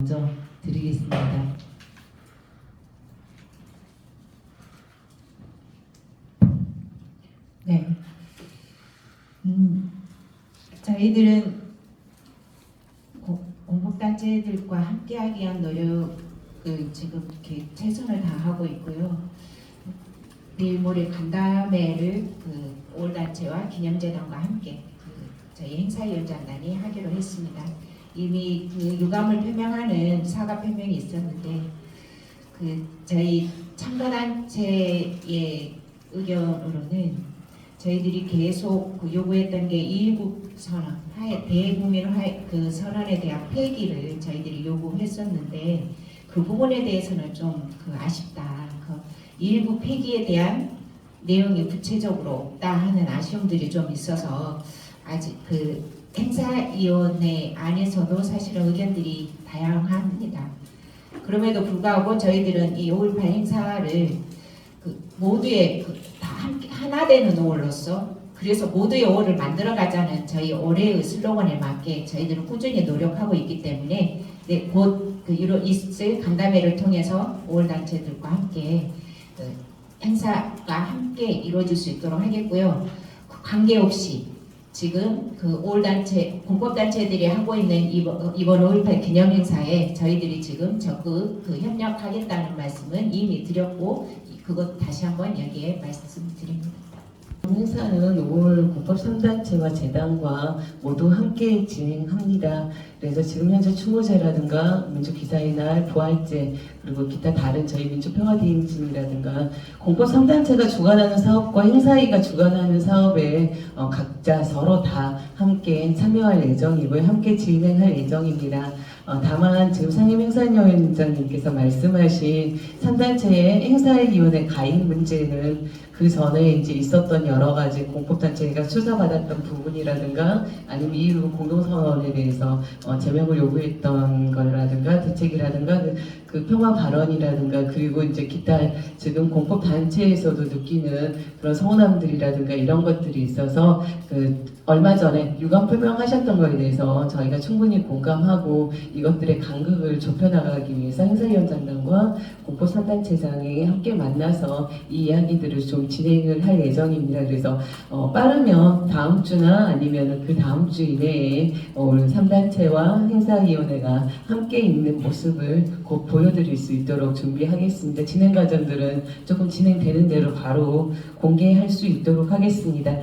먼저 드리겠습니다. 네. 음, 저희들은 고- 공복단체들과 함께하기 위한 노력을 지금 이렇게 최선을 다하고 있고요. 내일 모레 간담회를 그 올단체와 기념재단과 함께 그 저희 행사 위원장단이 하기로 했습니다. 이미 그 유감을 표명하는 사과 표명이 있었는데 그 저희 참가단체의 의견으로는 저희들이 계속 그 요구했던 게 이일국 선언, 하에 대국민 화해 그 선언에 대한 폐기를 저희들이 요구했었는데 그 부분에 대해서는 좀 그 아쉽다. 그 일부 폐기에 대한 내용이 구체적으로 없다 하는 아쉬움들이 좀 있어서 아직 그 행사위원회 안에서도 사실은 의견들이 다양합니다. 그럼에도 불구하고 저희들은 이 5.18 행사를 그 모두의 그다 함께 하나 되는 5월로서 그래서 모두의 5월을 만들어가자는 저희 올해의 슬로건에 맞게 저희들은 꾸준히 노력하고 있기 때문에 네, 곧그 이루 있을 간담회를 통해서 5월 단체들과 함께 그 행사가 함께 이루어질 수 있도록 하겠고요. 그 관계없이 지금 그 5월 단체 공법 단체들이 하고 있는 이번 이번 5.18 기념 행사에 저희들이 지금 적극 그 협력하겠다는 말씀은 이미 드렸고 그것 다시 한번 여기에 말씀드립니다. 행사는 5월 국법 3단체와 재단과 모두 함께 진행합니다. 그래서 지금 현재 추모제라든가 민주기사의 날, 부활제, 그리고 기타 다른 저희 민주평화대행진이라든가 공법 3단체가 주관하는 사업과 행사위가 주관하는 사업에 어, 각자 서로 다 함께 참여할 예정이고요. 함께 진행할 예정입니다. 어, 다만 지금 상임행사위원장님께서 말씀하신 3단체의 행사위원회 가입 문제는 그 전에 이제 있었던 여러 가지 공법단체가 수사받았던 부분이라든가 아니면 이후 공동선언에 대해서 어, 제명을 요구했던 거라든가 대책이라든가 그, 그 평화 발언이라든가 그리고 이제 기타 지금 공법단체에서도 느끼는 그런 서운함들이라든가 이런 것들이 있어서 그 얼마 전에 유감 표명하셨던 거에 대해서 저희가 충분히 공감하고 이것들의 간극을 좁혀나가기 위해서 행사위원장단과 공포 3단체장이 함께 만나서 이 이야기들을 좀 진행을 할 예정입니다. 그래서 어, 빠르면 다음 주나 아니면 그 다음 주 이내에 어, 우리 3단체와 행사위원회가 함께 있는 모습을 곧 보여드릴 수 있도록 준비하겠습니다. 진행 과정들은 조금 진행되는 대로 바로 공개할 수 있도록 하겠습니다.